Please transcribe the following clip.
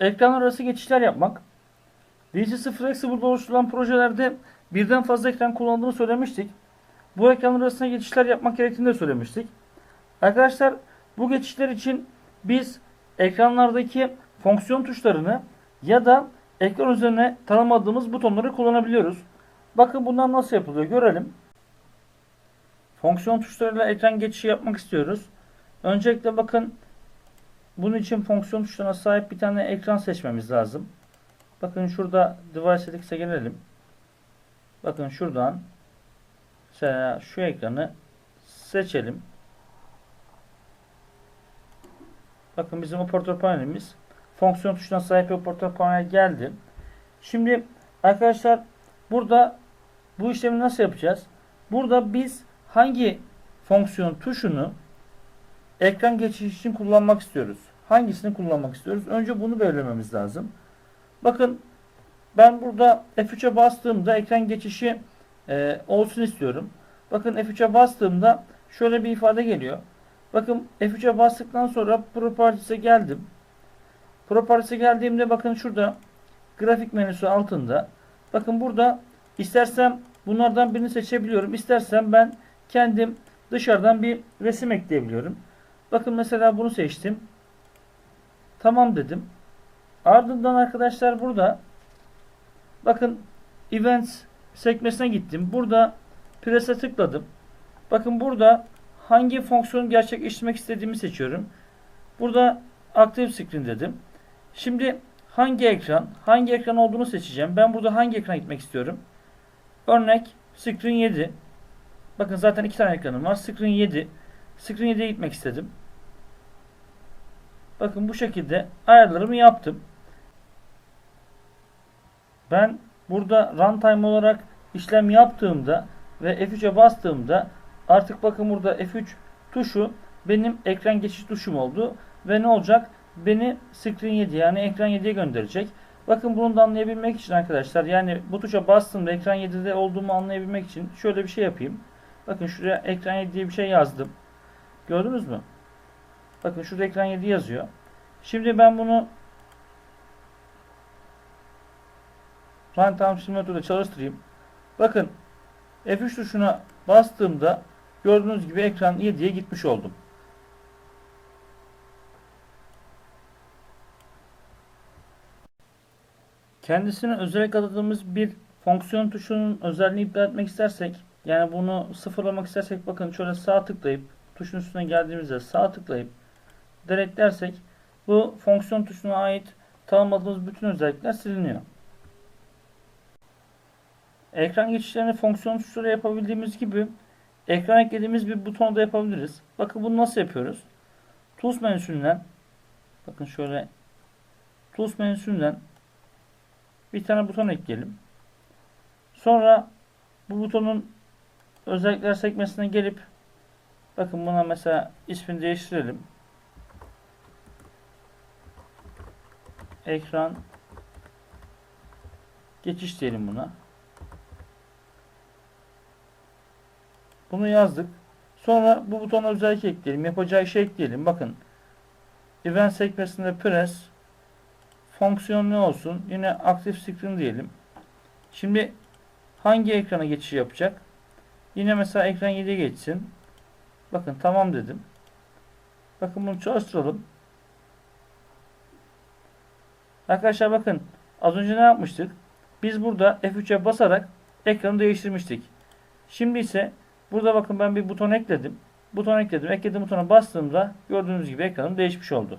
ekran arası geçişler yapmak. DC Flexible'da oluşturulan projelerde birden fazla ekran kullanıldığını söylemiştik. Bu ekran arasında geçişler yapmak gerektiğini de söylemiştik. Arkadaşlar bu geçişler için biz ekranlardaki fonksiyon tuşlarını ya da ekran üzerine tanımadığımız butonları kullanabiliyoruz. Bakın bunlar nasıl yapılıyor görelim. Fonksiyon tuşlarıyla ekran geçişi yapmak istiyoruz. Öncelikle bakın bunun için fonksiyon tuşlarına sahip bir tane ekran seçmemiz lazım. Bakın şurada Device Settings gelelim. Bakın şuradan mesela şu ekranı seçelim. Bakın bizim operatör panelimiz fonksiyon tuşuna sahip operatör panel geldi. Şimdi arkadaşlar burada bu işlemi nasıl yapacağız? Burada biz hangi fonksiyon tuşunu ekran geçişi için kullanmak istiyoruz? Hangisini kullanmak istiyoruz? Önce bunu belirlememiz lazım. Bakın ben burada F3'e bastığımda ekran geçişi e, olsun istiyorum. Bakın F3'e bastığımda şöyle bir ifade geliyor. Bakın F3'e bastıktan sonra Properties'e geldim. Properties'e geldiğimde bakın şurada grafik menüsü altında. Bakın burada istersem bunlardan birini seçebiliyorum. İstersem ben kendim dışarıdan bir resim ekleyebiliyorum. Bakın mesela bunu seçtim. Tamam dedim. Ardından arkadaşlar burada bakın Events sekmesine gittim. Burada Press'e tıkladım. Bakın burada hangi fonksiyonu gerçekleştirmek istediğimi seçiyorum. Burada Active Screen dedim. Şimdi hangi ekran, hangi ekran olduğunu seçeceğim. Ben burada hangi ekrana gitmek istiyorum? Örnek Screen 7. Bakın zaten iki tane ekranım var. Screen 7. Screen 7'ye gitmek istedim. Bakın bu şekilde ayarlarımı yaptım. Ben burada runtime olarak işlem yaptığımda ve F3'e bastığımda artık bakın burada F3 tuşu benim ekran geçiş tuşum oldu ve ne olacak? Beni screen 7 yani ekran 7'ye gönderecek. Bakın bunu da anlayabilmek için arkadaşlar yani bu tuşa bastığımda ekran 7'de olduğumu anlayabilmek için şöyle bir şey yapayım. Bakın şuraya ekran 7 diye bir şey yazdım. Gördünüz mü? Bakın şurada ekran 7 yazıyor. Şimdi ben bunu Runtime Simulator'da çalıştırayım. Bakın F3 tuşuna bastığımda gördüğünüz gibi ekran 7'ye gitmiş oldum. Kendisine özellik adadığımız bir fonksiyon tuşunun özelliğini iptal etmek istersek yani bunu sıfırlamak istersek bakın şöyle sağ tıklayıp tuşun üstüne geldiğimizde sağ tıklayıp delete dersek bu fonksiyon tuşuna ait tanımadığımız bütün özellikler siliniyor. Ekran geçişlerini fonksiyon tuşuyla yapabildiğimiz gibi ekran eklediğimiz bir butonu da yapabiliriz. Bakın bunu nasıl yapıyoruz? Tools menüsünden bakın şöyle Tools menüsünden bir tane buton ekleyelim. Sonra bu butonun özellikler sekmesine gelip bakın buna mesela ismini değiştirelim. Ekran geçiş diyelim buna. Bunu yazdık. Sonra bu butona özellik ekleyelim. Yapacağı şey ekleyelim. Bakın. Event sekmesinde press fonksiyon ne olsun? Yine aktif screen diyelim. Şimdi hangi ekrana geçiş yapacak? Yine mesela ekran 7'ye geçsin. Bakın tamam dedim. Bakın bunu çalıştıralım. Arkadaşlar bakın az önce ne yapmıştık? Biz burada F3'e basarak ekranı değiştirmiştik. Şimdi ise burada bakın ben bir buton ekledim. Buton ekledim. Eklediğim butona bastığımda gördüğünüz gibi ekranım değişmiş oldu.